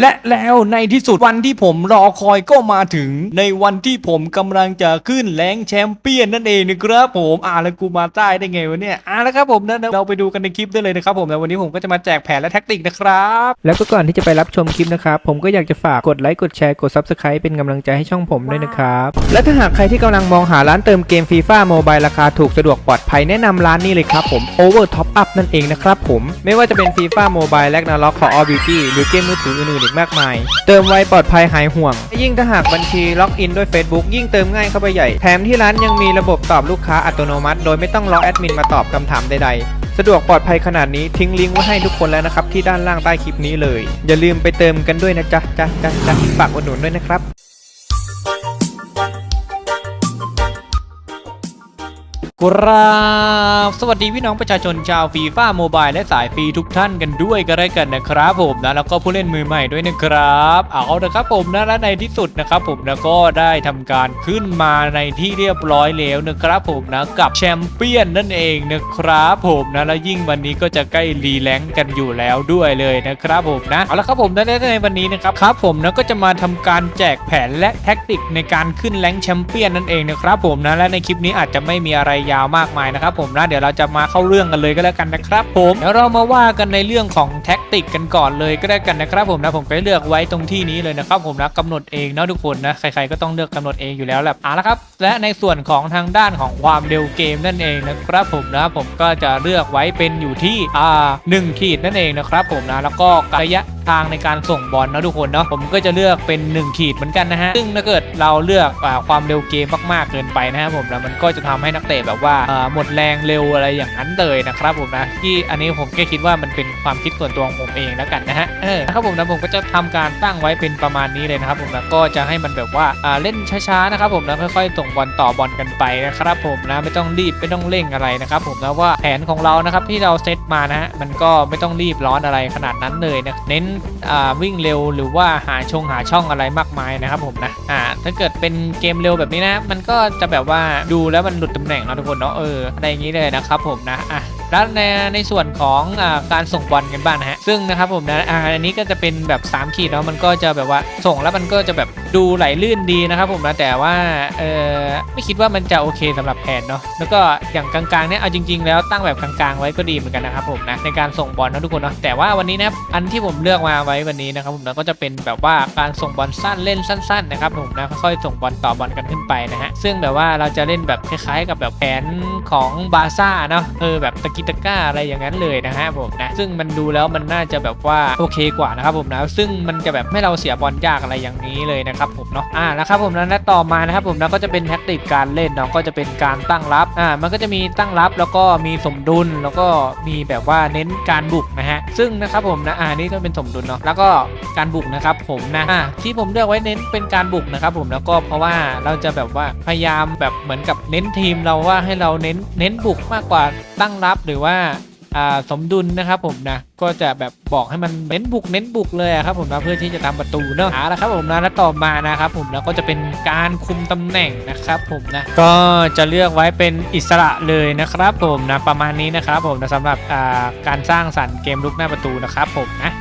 และแล้วในที่สุดวันที่ผมรอคอยก็มาถึงในวันที่ผมกำลังจะขึ้นแรงแชมเปี้ยนนั่นเองนะครับผมอ่าแล้วกูมาใต้ได้ไงวะเนี่ยอ่าแล้วครับผมนะเราไปดูกันในคลิปได้เลยนะครับผมแล้ววันนี้ผมก็จะมาแจกแผนและแท็กติกนะครับ แล้วก็ก่อนที่จะไปรับชมคลิปนะครับ ผมก็อยากจะฝากกดไลค์กดแชร์กด Subscribe เป็นกำลังใจให้ช่องผมด้วยนะครับ และถ้าหากใครที่กำลังมองหาร้านเติมเกมฟีฟ่าโมบายราคาถูกสะดวกปลอดภัยแนะนำร้านนี้เลยครับผม Over Top Up นั่นเองนะครับผมไม่ว่าจะเป็นฟีฟ่าโมบายและนาล็อกของ All Beauty หรือเกมมือถืออื่นอีกมากมาย เติมไวปลอดภัยหายห่วง ยิ่งถ้าหากบัญชีล็อกอินด้วย Facebook ยิ่งเติมง่ายเข้าไปใหญ่ แถมที่ร้านยังมีระบบตอบลูกค้าอัตโนมัติ โดยไม่ต้องรอแอดมินมาตอบคำถามใดๆสะดวกปลอดภัยขนาดนี้ทิ้งลิงก์ไว้ให้ทุกคนแล้วนะครับ ที่ด้านล่างใต้คลิปนี้เลย อย่าลืมไปเติมกันด้วยนะจ๊ะจ๊ะจ๊ะจ๊ะฝากอุดหนุนด้วยนะครับ กราบสวัสดีพี่น้องประชาชนชาวฟีฟ่าโมบายและสายฟรีทุกท่านกันด้วยก็ได้กันนะครับผมนะแล้วก็ผู้เล่นมือใหม่ด้วยนะครับเอาละครับผมนะและในที่สุดนะครับผมนะก็ได้ทำการขึ้นมาในที่เรียบร้อยแล้วนะครับผมนะกับแชมเปี้ยนนั่นเองนะครับผมนะแล้วยิ่งวันนี้ก็จะใกล้รีแลงกันอยู่แล้วด้วยเลยนะครับผมนะเอาละครับผมนะและในวันนี้นะครับครับผมนะก็จะมาทำการแจกแผนและแท็กติกในการขึ้นแรงแชมเปี้ยนนั่นเองนะครับผมนะและในคลิปนี้อาจจะไม่มีอะไรยาวมากมายนะครับผมนะเดี๋ยวเราจะมาเข้าเรื่องกันเลยก็แล้วกันนะครับผมเดี๋ยวเรามาว่ากันในเรื่องของแท็กติกกันก่อนเลยก็ได้กันนะครับผมนะผมก็เลือกไว้ตรงที่นี้เลยนะครับผมนะกำหนดเองนะทุกคนนะใครๆก็ต้องเลือกกำหนดเองอยู่แล้วแหละเอาละครับและในส่วนของทางด้านของความเร็วเกมนั่นเองนะครับผมนะผมก็จะเลือกไว้เป็นอยู่ที่อ่าหนึ่งขีดนั่นเองนะครับผมนะแล้วก็ระยะ ทางในการส่งบอลนะทุกคนเนาะผมก็จะเลือกเป็น 1 ขีดเหมือนกันนะฮะซึ่งถ้าเกิดเราเลือกอความเร็วเกมมากๆเกินไปนะครับผมนะมันก็จะทำให้นักเตะแบบว่าหมดแรงเร็วอะไรอย่างนั้นเลยนะครับผมนะที่อันนี้ผมแค่คิดว่ามันเป็นความคิดส่วนตัวของผมเองแล้วกันนะฮะเออนะครับผมนะผมก็จะทำการตั้งไว้เป็นประมาณนี้เลยนะครับผมนะก็จะให้มันแบบว่าเล่นช้าๆนะครับผมนะค่อยๆส่งบอลต่อบอลกันไปนะครับผมนะไม่ต้องรีบไม่ต้องเร่งอะไรนะครับผมนะว่าแผนของเรานะครับที่เราเซตมานะฮะมันก็ไม่ต้องรีบร้อนอะไรขนาดนั้นเลยนะเน้นวิ่งเร็วหรือว่าหาชงหาช่องอะไรมากมายนะครับผมนะอ่าถ้าเกิดเป็นเกมเร็วแบบนี้นะ มันก็จะแบบว่าดูแล้วมันหลุดตำแหน่งนะทุกคนเนาะเอออะไรอย่างนี้เลยนะครับผมนะอะ แล้วในในส่วนของอการส่งบอลกันบ้างนะฮะซึ่งนะครับผมนะอาอันนี้ก็จะเป็นแบบ 3 ขีดเนาะมันก็จะแบบว่าส่งแล้วมันก็จะแบบดูไหลลื่นดีนะครับผมนะแต่ว่าเออไม่คิดว่ามันจะโอเคสำหรับแผนเนาะแล้วก็อย่างกลางๆเนี่ยเอาจริง ๆ แล้วตั้งแบบกลางๆ ไว้ก็ดีเหมือนกันนะครับผมนะในการส่งบอลนะทุกคนเนาะแต่ว่าวันนี้นะอันที่ผมเลือกมาไว้วันนี้นะครับผมนะก็จะเป็นแบบว่าการส่งบอลสั้นเล่นสั้นๆนะครับผมนะค่อยๆส่งบอลต่อบอลกันขึ้นไปนะฮะซึ่งแบบว่าเราจะเล่นแบบคล้ายๆ กับแบบแผนของบาร์ซ่าเนาะเออแบบตะกิตะก้าอะไรอย่างนั้นเลยนะฮะผมนะซึ่งมันดูแล้วมันน่าจะแบบว่าโอเคกว่านะครับผมนะซึ่งมันจะแบบไม่เราเสียบอลยากอะไรอย่างนี้เลยนะครับผมเนาะอ่าแล้วครับผมและต่อมานะครับผมนะก็จะเป็นแท็กติกการเล่นเนาะก็จะเป็นการตั้งรับอ่ามันก็จะมีตั้งรับแล้วก็มีสมดุลแล้วก็มีแบบว่าเน้นการบุกนะฮะซึ่งนะครับผมนะอ่านี่ก็เป็นสมดุลเนาะแล้วก็การบุกนะครับผมนะอ่าที่ผมเลือกไว้เน้นเป็นการบุกนะครับผมแล้วก็เพราะว่าเราจะแบบว่าพยายามแบบเหมือนกับเน้นทีมเราว่าให้เราเน้นเน้นบุกมากกว่าตั้งรับหรือว่าสมดุลนะครับผมนะก็จะแบบบอกให้มันเน้นบุกเน้นบุกเลยครับผมนะเพื่อที่จะทำประตูเนาะเอาละครับผมนะแล้วต่อมานะครับผมนะก็จะเป็นการคุมตำแหน่งนะครับผมนะก็จะเลือกไว้เป็นอิสระเลยนะครับผมนะประมาณนี้นะครับผมนะสำหรับการสร้างสรรค์เกมลุกหน้าประตูนะครับผมนะ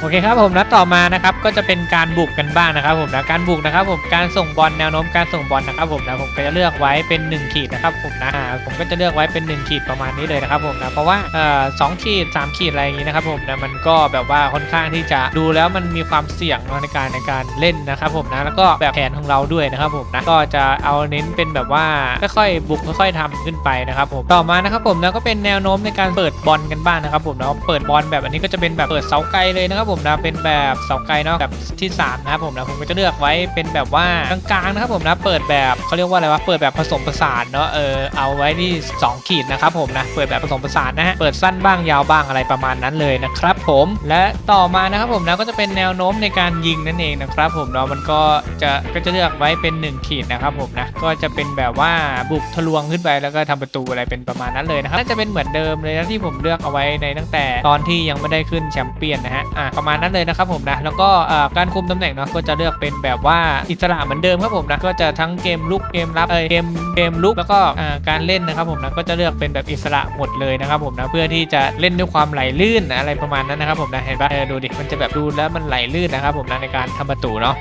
โอเคครับผมนะต่อมานะครับก็จะเป็นการบุกกันบ้างนะครับผมนะการบุกนะครับผมการส่งบอลแนวโน้มการส่งบอลนะครับผมนะผมก็จะเลือกไว้เป็น 1 ขีดนะครับผมนะผมก็จะเลือกไว้เป็น 1 ขีดประมาณนี้เลยนะครับผมนะเพราะว่าเอ่อสองขีด3ขีดอะไรอย่างนี้นะครับผมนะมันก็แบบว่าค่อนข้างที่จะดูแล้วมันมีความเสี่ยงในการในการเล่นนะครับผมนะแล้วก็แบบแผนของเราด้วยนะครับผมนะก็จะเอาเน้นเป็นแบบว่าค่อยๆบุกค่อยๆทำขึ้นไปนะครับผมต่อมานะครับผมนะก็เป็นแนวโน้มในการเปิดบอลกันบ้างนะครับผมนะเปิดบอลแบบอันนี้ก็จะเป็นแบบเปิดเสาไกลเลยนะครับผมนะเป็นแบบเสาไกลเนาะแบบที่สามนะครับผมนะผมก็จะเลือกไว้เป็นแบบว่ากลางๆนะครับผมนะเปิดแบบเขาเรียกว่าอะไรวะเปิดแบบผสมผสานเนาะเออเอาไว้ที่สองขีดนะครับผมนะเปิดแบบผสมผสานนะฮะเปิดสั้นบ้างยาวบ้างอะไรประมาณนั้นเลยนะครับผมและต่อมานะครับผมนะก็จะเป็นแนวโน้มในการยิงนั่นเองนะครับผมเนาะมันก็จะก็จะเลือกไว้เป็น 1 ขีดนะครับผมนะก็จะเป็นแบบว่าบุกทะลวงขึ้นไปแล้วก็ทำประตูอะไรเป็นประมาณนั้นเลยนะครับน่าจะเป็นเหมือนเดิมเลยนะที่ผมเลือกเอาไว้ในตั้งแต่ตอนที่ยังไม่ได้ขึ้นแชมเปี้ยนนะฮะอะประมาณนั้นเลยนะครับผมนะแล้วก็การคุมตำแหน่งเนาะก็จะเลือกเป็นแบบว่าอิสระเหมือนเดิมครับผมนะก็จะทั้งเกมลุกเกมรับเออเกมเกมลุกแล้วก็การเล่นนะครับผมนะก็จะเลือกเป็นแบบอิสระหมดเลยนะครับผมนะเพื่อที่จะเล่นด้วยความไหลลื่นอะไรประมาณนั้นนะครับผมนะเห็นปะดูดิมันจะแบบดูแล้วมันไหลลื่นนะครับผมนะในการทำประตูเนาะ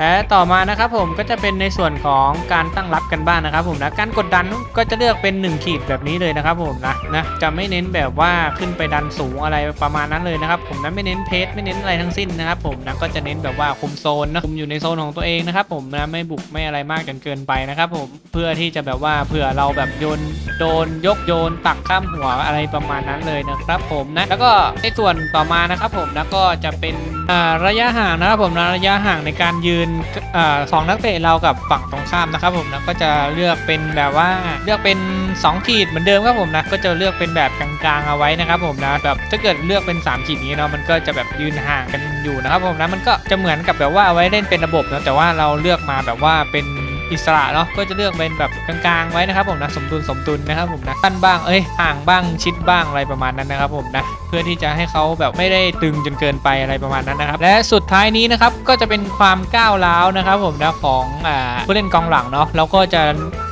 และต่อมานะครับผมก็จะเป็นในส่วนของการตั้งรับกันบ้างนะครับผมนะการกดดันก็จะเลือกเป็น 1 ขีดแบบนี้เลยนะครับผมนะนะจะไม่เน้นแบบว่าขึ้นไปดันสูงอะไรประมาณนั้นเลยนะครับผมนะไม่เน้นเพจไม่เน้นอะไรทั้งสิ้นนะครับผมนะก็จะเน้นแบบว่าคุมโซนนะคุมอยู่ในโซนของตัวเองนะครับผมนะไม่บุกไม่อะไรมากจนเกินไปนะครับผมเพื่อที่จะแบบว่าเผื่อเราแบบโยนโดนยกโยนตักข้ามหัวอะไรประมาณนั้นเลยนะครับผมนะแล้วก็ในส่วนต่อมานะครับผมนะก็จะเป็นอ่าระยะห่างนะครับผมนะระยะห่างในการยืน็นอสองนักเตะเรากับฝั่งตรงข้ามนะครับผมนะก็จะเลือกเป็นแบบว่าเลือกเป็น 2 ขีดเหมือนเดิมครับผมนะก็จะเลือกเป็นแบบกลางๆเอาไว้นะครับผมนะแบบถ้าเกิดเลือกเป็น 3 ขีดนี้เนาะมันก็จะแบบยืนห่างกันอยู่นะครับผมนะมันก็จะเหมือนกับแบบว่าเอาไว้เล่นเป็นระบบนะแต่ว่าเราเลือกมาแบบว่าเป็น อิสระเนาะก็จะเลือกเป็นแบบกลางๆไว้นะครับผมนะสมดุลสมดุลนะครับผมนะสั้นบ้างเอ้ยห่างบ้างชิดบ้างอะไรประมาณนั้นนะครับผมนะเพื่อที่จะให้เขาแบบไม่ได้ตึงจนเกินไปอะไรประมาณนั้นนะครับและสุดท้ายนี้นะครับก็จะเป็นความก้าวร้าวนะครับผมนะของอผู้เล่นกองหลังเนาะเราก็จะ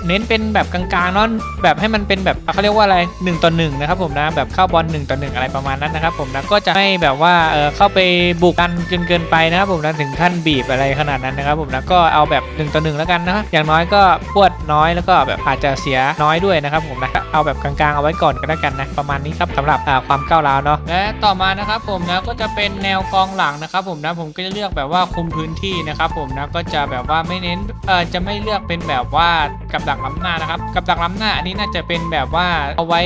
เน้นเป็นแบบกลางๆเนาะแบบให้มันเป็นแบบเขาเรียกว่าอะไร1ต่อ1นะครับผมนะแบบเข้าบอล1ต่อ1อะไรประมาณนั้นนะครับผมนะก็จะไม่แบบว่าเออเข้าไปบุกกันจนเกินไปนะครับผมนะถึงขั้นบีบอะไรขนาดนั้นนะครับผมนะก็เอาแบบ1ต่อ1แล้วกันนะอย่างน้อยก็ปวดน้อยแล้วก็แบบอาจจะเสียน้อยด้วยนะครับผมนะเอาแบบกลางๆเอาไว้ก่อนก็แล้วกันนะประมาณนี้ครับสำหรับความก้าวร้าวเนาะและต่อมานะครับผมนะก็จะเป็นแนวกองหลังนะครับผมนะผมก็จะเลือกแบบว่าคุมพื้นที่นะครับผมนะก็จะแบบว่าไม่เน้นเออจะไม่เลือกเป็นแบบว่า กับดักล้ำหน้านะครับ กับดักล้ำหน้าอันนี้น่าจะเป็นแบบว่าเอาไว้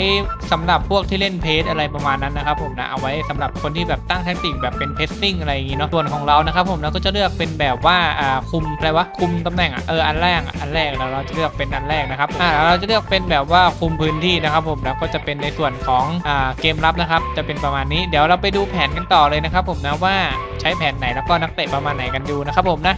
สำหรับพวกที่เล่นเพจอะไรประมาณนั้นนะครับผมนะเอาไว้สำหรับคนที่แบบตั้งแทคติกแบบเป็นเพสซิ่งอะไรอย่างงี้เนาะส่วนของเรานะครับผมนะก็จะเลือกเป็นแบบว่าอ่าคุมอะไรวะคุมตำแหน่งอะเอออันแรกอันแรกเราเราจะเลือกเป็นอันแรกนะครับอ่าเราจะเลือกเป็นแบบว่าคุมพื้นที่นะครับผมนะก็จะเป็นในส่วนของอ่าเกมรับนะครับจะเป็นประมาณนี้เดี๋ยวเราไปดูแผนกันต่อเลยนะครับผมนะว่าใช้แผนไหนแล้วก็นักเตะประมาณไหนกันดูนะครับผมนะ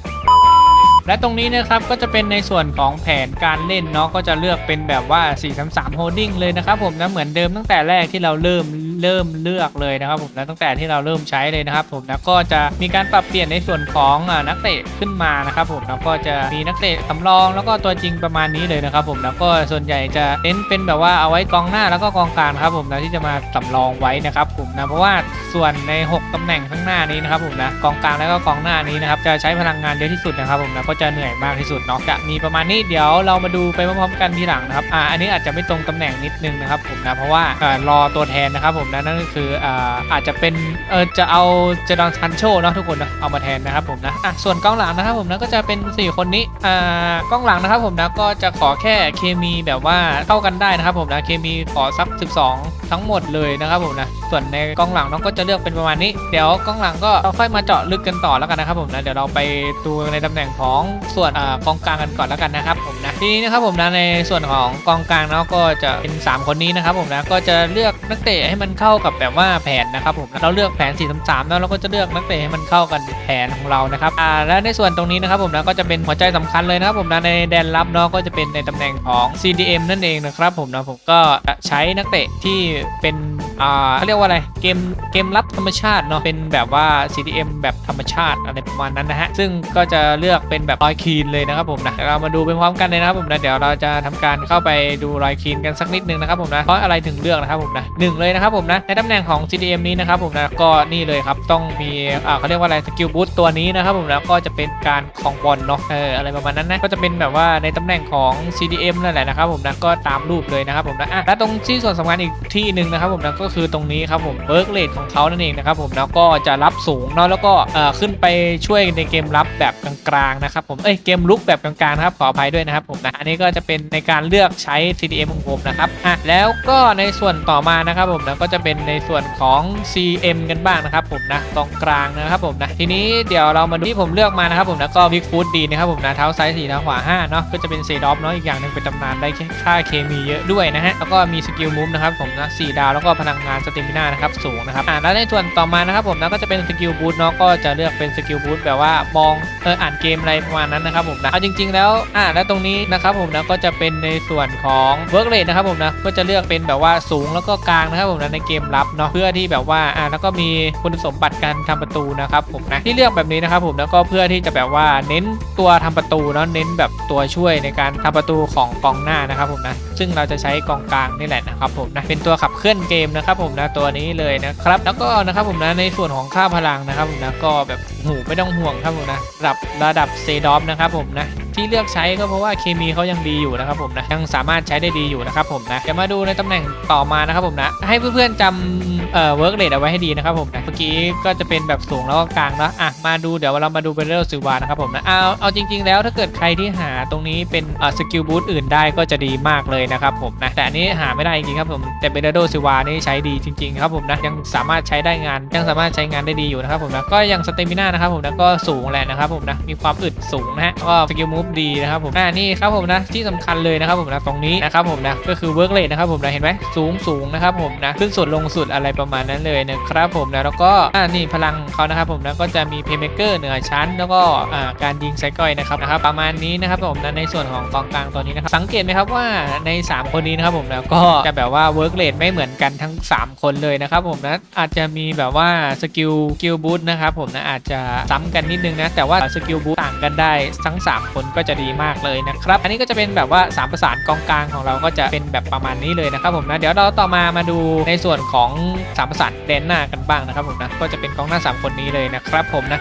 และตรงนี้นะครับก็จะเป็นในส่วนของแผนการเล่นเนาะก็จะเลือกเป็นแบบว่า 4-3-3 holding เลยนะครับผมนะเหมือนเดิมตั้งแต่แรกที่เราเริ่ม เริ่มเลือกเลยนะครับผมนะตั้งแต่ที่เราเริ่มใช้เลยนะครับผมนะก็จะมีการปรับเปลี่ยนในส่วนของนักเตะขึ้นมานะครับผมแล้วก็จะมีนักเตะสำรองแล้วก็ตัวจริงประมาณนี้เลยนะครับผมแล้วก็ส่วนใหญ่จะเน้นเป็นแบบว่าเอาไว้กองหน้าแล้วก็กองกลางครับผมนะที่จะมาสำรองไว้นะครับผมนะเพราะว่าส่วนใน 6ตำแหน่งข้างหน้านี้นะครับผมนะกองกลางแล้วก็กองหน้านี้นะครับจะใช้พลังงานเยอะที่สุดนะครับผมนะก็จะเหนื่อยมากที่สุดเนาะจะมีประมาณนี้เดี๋ยวเรามาดูไปพร้อมๆกันทีหลังนะครับอ่าอันนี้อาจจะไม่ตรงตำแหน่งนิดนึงนะครับผมนะเพราะว่ารอตัวแทนนะครับผมนะนั่นก็คืออ่าอาจจะเป็นเออจะเอาเจดอนซันโชเนาะทุกคนนะเอามาแทนนะครับผมนะอะส่วนกองหลังนะครับผมนะก็จะเป็น 4 คนนี้อ่ากองหลังนะครับผมนะก็จะขอแค่เคมีแบบว่าเข้ากันได้นะครับผมนะเคมีขอสัก12 ทั้งหมดเลยนะครับผมนะส่วนในกองหลังเนาะก็จะเลือกเป็นประมาณนี้เดี๋ยวกองหลังก็เราค่อยมาเจาะลึกกันต่อแล้วกันนะครับผมนะเดี๋ยวเราไปดูในตำแหน่งของส่วนกองกลางกันก่อนแล้วกันนะครับผมนะทีนี้นะครับผมนะในส่วนของกองกลางเนาะก็จะเป็น 3 คนนี้นะครับผมนะก็จะเลือกนักเตะให้มันเข้ากับแบบว่าแผนนะครับผมเราเลือกแผน 4 3 3แล้วเราก็จะเลือกนักเตะให้มันเข้ากันแผนของเรานะครับอ่าและในส่วนตรงนี้นะครับผมนะก็จะเป็นหัวใจสำคัญเลยนะครับผมนะในแดนรับเนาะก็จะเป็นในตำแหน่งของ CDM นั่นเองนะครับผมนะผมก็จะใช้นักเตะที่เป็นอ่าเรียกว่าอะไรเกมเกมรับธรรมชาติเนาะเป็นแบบว่า CDM แบบธรรมชาติอะไรประมาณนั้นนะฮะซึ่งก็จะเลือกเป็นแบบรอยคีนเลยนะครับผมนะเรามาดูไปพร้อมกันเลยนะครับผมนะเดี๋ยวเราจะทำการเข้าไปดูรอยคีนกันสักนิดนึงนะครับผมนะเพราะอะไรถึงเลือกนะครับผมนะหนึ่งเลยนะครับผมนะในตำแหน่งของ CDM นี้นะครับผมนะก็นี่เลยครับต้องมีอ่าเขาเรียกว่าอะไรสกิลบูสต์ตัวนี้นะครับผมนะก็จะเป็นการคลองบอลเนาะเอออะไรประมาณนั้นนะก็จะเป็นแบบว่าในตำแหน่งของ CDM นั่นแหละนะครับผมนะก็ตามรูปเลยนะครับผมนะอะและตรงที่ส่วนสำคัญอีกที่หนึ่งนะครับผมนะก็คือตรงนี้ครับผมเบิร์กเลดของเขานั่นเองนะครับผมแล้วก็จะรับสูงเนาะแล้วก็เอ่อขึ้นไปช่วยในเกมรับแบบกลางๆนะครับผมเอ้ยเกมลุกแบบกลางๆนะครับขออภัยด้วยนะครับผมนะอันนี้ก็จะเป็นในการเลือกใช้ CDM ของผมนะครับอะแล้วก็ในส่วนต่อมานะครับผมนะก็จะเป็นในส่วนของ CM กันบ้างนะครับผมนะตรงกลางนะครับผมนะทีนี้เดี๋ยวเรามาดูที่ผมเลือกมานะครับผมนะก็พิกฟูดดีนะครับผมนะเท้าซ้ายสี่เท้าขวาห้าเนาะก็จะเป็นเซดอฟเนาะอีกอย่างหนึ่งเป็นตำนานได้ค่าเคมีเยอะด้วยนะฮะแล้วก็มีสกิลมูฟนะครับผมนะสี่ดาวแล้วก็พลังงานสเตมินานะครับสูงนะครับอ่าแล้วในส่วนต่อมานะครับผมนะก็จะเป็นสกิลบูทเนาะก็จะเลือกเป็นสกิลบูทแบบว่ามองเอออ่านเกมอะไรประมาณนั้นนะครับผมนะเอาจริง ๆ แล้วอ่าแล้วตรงนี้นะครับผมนะก็จะเป็นในส่วนของเวิร์กเรทนะครับผมนะก็จะเลือกเป็นแบบว่าสูงแล้วก็กลางนะครับผมนะในเกมรับเนาะเพื่อที่แบบว่าอ่าแล้วก็มีคุณสมบัติการทำประตูนะครับผมนะที่เลือกแบบนี้นะครับผมนะก็เพื่อที่จะแบบว่าเน้นตัวทำประตูเนาะเน้นแบบตัวช่วยในการทำประตูของกองหน้านะครับผมนะซึ่งเราจะใช้กองกลางนี่แหละนะครับผมนะเป็นตัวขับเคลื่อนเกมนะครับผมนะตัวนี้เลยนะครับ แล้วก็นะครับผมนะในส่วนของค่าพลังนะครับผมนะก็แบบหูไม่ต้องห่วงครับผมนะระดับระดับเซดอฟนะครับผมนะ ที่เลือกใช้ก็เพราะว่าเคมีเขายังดีอยู่นะครับผมนะยังสามารถใช้ได้ดีอยู่นะครับผมนะจะมาดูในตำแหน่งต่อมานะครับผมนะให้เพื่อนๆจำเอ่อเวิร์กเรทเอาไว้ให้ดีนะครับผมนะเมื่อกี้ก็จะเป็นแบบสูงแล้วก็กลางเนาะอะมาดูเดี๋ยวเรามาดูเป็นเรื่องซิวานะครับผมนะเอาเอาจริง ๆ แล้วถ้าเกิดใครที่หาตรงนี้เป็นเอ่อสกิลบูทอื่นได้ก็จะดีมากเลยนะครับผมนะแต่อันนี้หาไม่ได้จริงครับผมแต่เบเนโดซิวานี่ใช้ดีจริง ๆ ครับผมนะยังสามารถใช้ได้งานยังสามารถใช้งานได้ดีอยู่นะครับผมนะก็ยังสเตมิน่านะครับผมนะก็สูงแหละนะครับผมนะมีความอึดสูงนะฮะก็สกิลมูฟดีนะครับผมอ่านี่ครับผมนะที่สำคัญเลยนะครับผมนะตรงนี้นะครับผมนะก็คือเวิร์กเรทนะครับผมนะเห็นไหมสูงสูงนะครับผมนะขึ้นสุดลงสุดอะไรประมาณนั้นเลยนะครับผมนะแล้วก็อ่านี่พลังเขานะครับผมนะก็จะมีเพย์เมเกอร์เหนือชั้น แล้วก็อ่าการยิงไซก้อยนะครับนะครับประมาณนี้นะครับผมนะในส่วนของกองกลางตัวนี้นะครับสังเกตไหมครับว่าใน 3 คนนี้นะครับผมนะก็จะแบบว่าเวิร์กเรทไม่เหมือนกันทั้ง 3 คนเลยนะครับผมนะอาจจะมีแบบว่าสกิลสกิลบูทนะครับผมนะอาจจะซ้ำกันนิดนึงนะแต่ว่าสกิลบูทต่างกันได้ทั้ง 3 คนก็จะดีมากเลยนะครับ อันนี้ก็จะเป็นแบบว่า3ประสานกองกลางของเราก็จะเป็นแบบประมาณนี้เลยนะครับผมนะเดี๋ยวเราต่อมามาดูในส่วนของ3ประสานแดนหน้ากันบ้างนะครับผมนะก็จะเป็นกองหน้า 3 คนนี้เลยนะครับผมนะ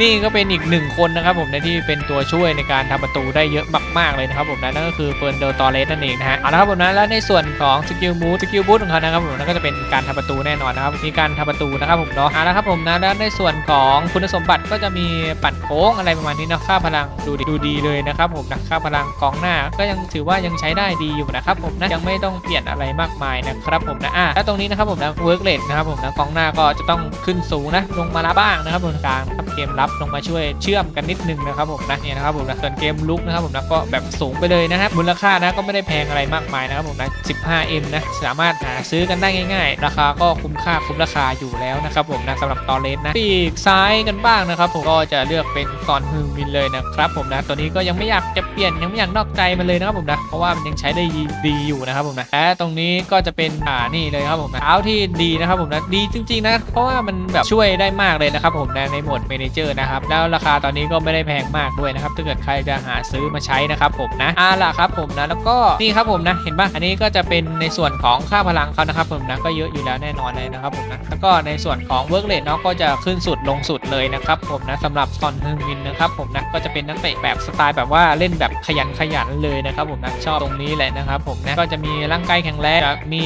นี่ก็เป็นอีกหนึ่งคนนะครับผมนะที่เป็นตัวช่วยในการทำประตูได้เยอะมากๆเลยนะครับผมนะนั่นก็คือเฟิร์นเดลตอเรสนั่นเองนะฮะเอาละครับผมนะแล้วในส่วนของสกิลบูทสกิลบูทของเขานะครับผมนั่นก็จะเป็นการทำประตูแน่นอนนะครับมีการทำประตูนะครับผมเนาะเอาละครับผมนะแล้วในส่วนของคุณสมบัติก็จะมีปั่นโค้งอะไรประมาณนี้นะค่าพลังดูดีดูดีเลยนะครับผมนะค่าพลังกองหน้าก็ยังถือว่ายังใช้ได้ดีอยู่นะครับผมนะยังไม่ต้องเปลี่ยนอะไรมากมายนะครับผมนะอะแล้วตรงนี้นะครับผมนะเวิร์กเลนนะครับผมนะกองหน้าก็จะต้องขึ้นสูงนะลงมารับบ้างนะครับบนกลางครับเกมรับลงมาช่วยเชื่อมกันนิดนึงนะครับผมนะเนี่ยนะครับผมนะส่วนเกมลุกนะครับผมนะก็แบบสูงไปเลยนะครับมูลค่านะก็ไม่ได้แพงอะไรมากมายนะครับผมนะ 15M นะสามารถหาซื้อกันได้ง่าย ๆ ราคาก็คุ้มค่าคุ้มราคาอยู่แล้วนะครับผมนะสำหรับตอนเลสนะปีกซ้ายกันบ้างนะครับผมก็จะเลือกเป็นซอนฮึงมินเลยนะครับผมนะตัวนี้ก็ยังไม่อยากจะเปลี่ยนยังไม่อยากนอกใจมันเลยนะครับผมนะเพราะว่ามันยังใช้ได้ดีอยู่นะครับผมนะและตรงนี้ก็จะเป็นอ่านี่เลยครับผมนะเท้าที่ดีนะครับผมนะดีจริงๆนะเพราะว่ามันแบบช่วยได้มากเลยนะครับผมนะในโหมดเมนเจอร์นะครับ แล้วราคาตอนนี้ก็ไม่ได้แพงมากด้วยนะครับ ถ้าเกิดใครจะหาซื้อมาใช้นะครับผมนะอ่าล่ะครับผมนะ แล้วก็นี่ครับผมนะ เห็นปะอันนี้ก็จะเป็นในส่วนของค่าพลังเขานะครับผมนะ ก็เยอะอยู่แล้วแน่นอนเลยนะครับผมนะ แล้วก็ในส่วนของเวิร์กเลทเนาะก็จะขึ้นสุดลงสุดเลยนะครับผมนะสำหรับซอนฮึงมินนะครับผมนะ ก็จะเป็นนักเตะแบบสไตล์แบบว่าเล่นแบบขยันขยันเลยนะครับผมนะ ชอบตรงนี้แหละนะครับผมนะ ก็จะมีร่างกายแข็งแรง มี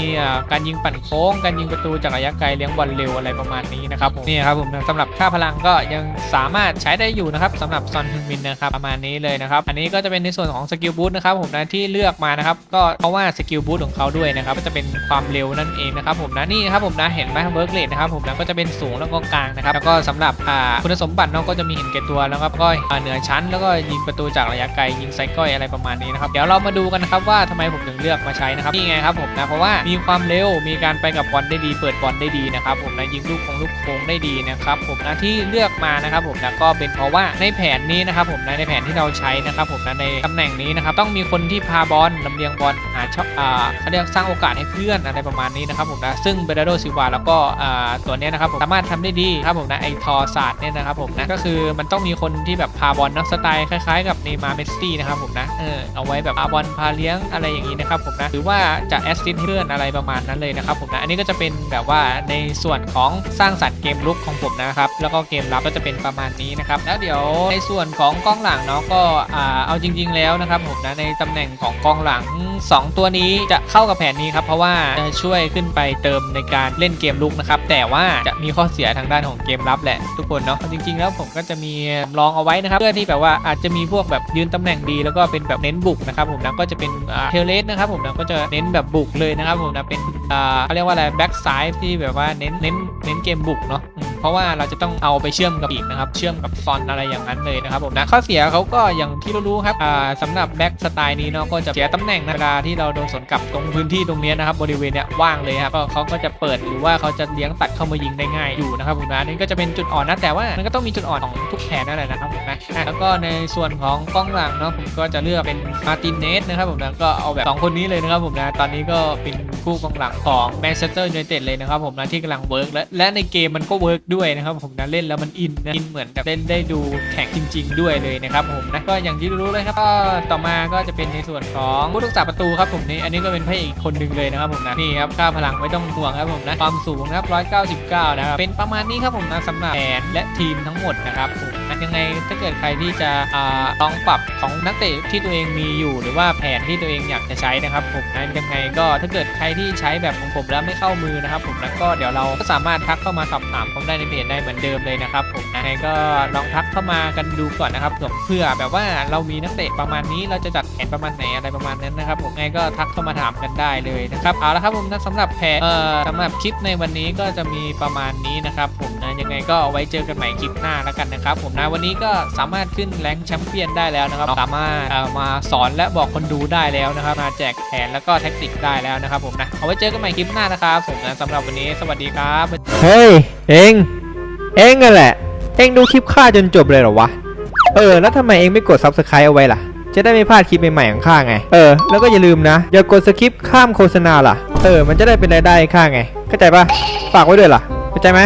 การยิงปั่นโค้ง การยิงประตูจากระยะไกลเลี้ยงบอลเร็วอะไรประมาณนี้นะครับผมนี่ครับผมสำหรับค่าพลังก็ยังสามารถใช้ได้อยู่นะครับสำหรับซอนฮึงมินนะครับประมาณนี้เลยนะครับ อันนี้ก็จะเป็นในส่วนของสกิลบูทนะครับผมนะที่เลือกมานะครับก็เพราะว่าสกิลบูทของเขาด้วยนะครับก็จะเป็นความเร็วนั่นเองนะครับผมนะนี่ครับผมนะเห็นไหมเวิร์กเลทนะครับผมนะก็จะเป็นสูงแล้วก็กลางนะครับแล้วก็สำหรับอ่าคุณสมบัติเนาะก็จะมีเห็นแก่ตัวแล้วก็ก็อ่าเหนือชั้นแล้วก็ยิงประตูจากระยะไกลยิงไซก้อยอะไรประมาณนี้นะครับเดี๋ยวเรามาดูกันนะครับว่าทำไมผมถึงเลือกมาใช้นะครับนี่ไงครับผมนะเพราะว่ามีความเร็วมีการไปกับบอลได้ดี เปิดบอลได้ดีนะครับผมนะยิงลูกของลูกโค้งได้ดีนะครับผมนะที่เลือกมานะครับผมนะก็เป็นเพราะว่าในแผนนี้นะครับผมนะในแผนที่เราใช้นะครับผมนะในตำแหน่งนี้นะครับต้องมีคนที่พาบอลลำเลียงบอลหาช่องเขาเรียกสร้างโอกาสให้เพื่อนอะไรประมาณนี้นะครับผมนะซึ่งเบรโดซิวาแล้วก็ตัวนี้นะครับผมสามารถทำได้ดีครับผมนะไอทอศาสตร์เนี่ยนะครับผมนะก็คือมันต้องมีคนที่แบบพาบอลนักสไตล์คล้ายๆกับเนมาร์เมสซี่นะครับผมนะเออเอาไว้แบบพาบอลพาเลี้ยงอะไรอย่างนี้นะครับผมนะหรือว่าจะแอสซิสต์เพื่อนอะไรประมาณนั้นเลยนะครับผมนะอันนี้ก็จะเป็นแบบว่าในส่วนของสร้างสรรค์เกมลุกของผมนะครับแล้วก็เกมรับก็จะเป็นประมาณนี้นะครับแล้วเดี๋ยวในส่วนของกองหลังเนาะก็เอาจริง ๆ แล้วนะครับผมนะในตำแหน่งของกองหลัง 2 ตัวนี้จะเข้ากับแผนนี้ครับเพราะว่าจะช่วยขึ้นไปเติมในการเล่นเกมลุกนะครับแต่ว่าจะมีข้อเสียทางด้านของเกมรับแหละทุกคนเนาะจริง ๆ แล้วผมก็จะมีสำรองเอาไว้นะครับเพื่อที่แบบว่าอาจจะมีพวกแบบยืนตำแหน่งดี แล้วก็เป็นแบบเน้นบุกนะครับผมนะก็จะเป็นเทเลสนะครับผมนะก็จะเน้นแบบบุกเลยนะครับผมนะเป็นเขาเรียกว่าอะไรแบ็กซ้ายที่แบบว่าเน้นเน้นเน้นเกมบุกเนาะ เพราะว่าเราจะต้องเอาไปเชื่อมกับอีกนะครับเชื่อมกับฟอนอะไรอย่างนั้นเลยนะครับผมนะข้อเสียเขาก็อย่างที่รู้ๆครับสำหรับแบ็กสไตล์นี้เนาะก็จะเสียตำแหน่งนะเวลาที่เราโดนสวนกลับตรงพื้นที่ตรงนี้นะครับบริเวณเนี้ยว่างเลยครับก็เขาก็จะเปิดหรือว่าเขาจะเลี้ยงตัดเข้ามายิงได้ง่ายอยู่นะครับผมนะนี่ก็จะเป็นจุดอ่อนนะแต่ว่ามันก็ต้องมีจุดอ่อนของทุกแผนนั่นแหละนะครับผมนะแล้วก็ในส่วนของกล้องหลังเนาะผมก็จะเลือกเป็นมาตินเนสนะครับผมนะก็เอาแบบสองคนนี้เลยนะครับผมนะตอนนี้ก็เป็นคู่กองหลังของแมนเชสเตอร์ยูไนเต็ดเลยนะครับผมนะที่กำลังเวิร์กและและในเกมมันก็เวิร์กด้วยนะครับผมนะเล่นแล้วมันอินนะอินเหมือนกับเล่นได้ดูแข่งจริง ๆ ด้วยเลยนะครับผมนะก็อย่างที่รู้เลยครับก็ต่อมาก็จะเป็นในส่วนของผู้รักษาประตูครับผมนี่อันนี้ก็เป็นพระเอกอีกคนหนึ่งเลยนะครับผมนะนี่ครับค่าพลังไม่ต้องห่วงครับผมนะความสูงนะครับ199 นะครับเป็นประมาณนี้ครับผมนะสำหรับแผนและทีมทั้งหมดนะครับผม ยังไงถ้าเกิดใครที่จะอลองปรับของนักเตะที่ตัวเองมีอยู่ หรือว่าแผนที่ตัวเองอยากจะใช้นะครับผมนะยังไงก็ถ้าเกิดใครที่ใช้แบบของผมแล้วไม่เข้ามือนะครับ ผมแล้วก็เดี๋ยวเราก็สามารถทักเข้ามาสอบถามผมได้ในเพจได้เหมือนเดิมเลยนะครับผมยังไงก็ลองทักเข้ามากันดูก่อนนะครับเพื่อแบบว่าเรามีนักเตะประมาณนี้เราจะจัดแผนประมาณไหนอะไรประมาณนั้นนะครับผมยังไงก็ทักเข้ามาถามกันได้เลยนะครับเอาละครับผมนะสำหรับแผนเอ่อสำหรับคลิปในวันนี้ก็จะมีประมาณนี้นะครับผมนะยังไงก็เอาไว้เจอกันใหม่คลิปหน้าแล้วกันนะครับผมนะวันนี้ก็สามารถขึ้นแรงค์แชมเปี้ยนได้แล้วนะครับ สามารถเอ่อมาสอนและบอกคนดูได้แล้วนะครับ มาแจกแผนแล้วก็แท็กติกได้แล้วนะครับผมนะเอาไว้เจอกันใหม่คลิปหน้านะครับผมนะสำหรับวันนี้สวัสดีครับเฮ้ยเองเองนั่นแหละ เองดูคลิปข้าจนจบเลยเหรอวะเออแล้วทำไมเองไม่กด subscribe เอาไว้ล่ะจะได้ไม่พลาดคลิปใหม่ๆของข้าไง เออ แล้วก็อย่าลืมนะ อย่ากดสคิปข้ามโฆษณาล่ะ เออ มันจะได้เป็นรายได้ให้ข้าไง เข้าใจปะฝากไว้ด้วยล่ะ เข้าใจไหม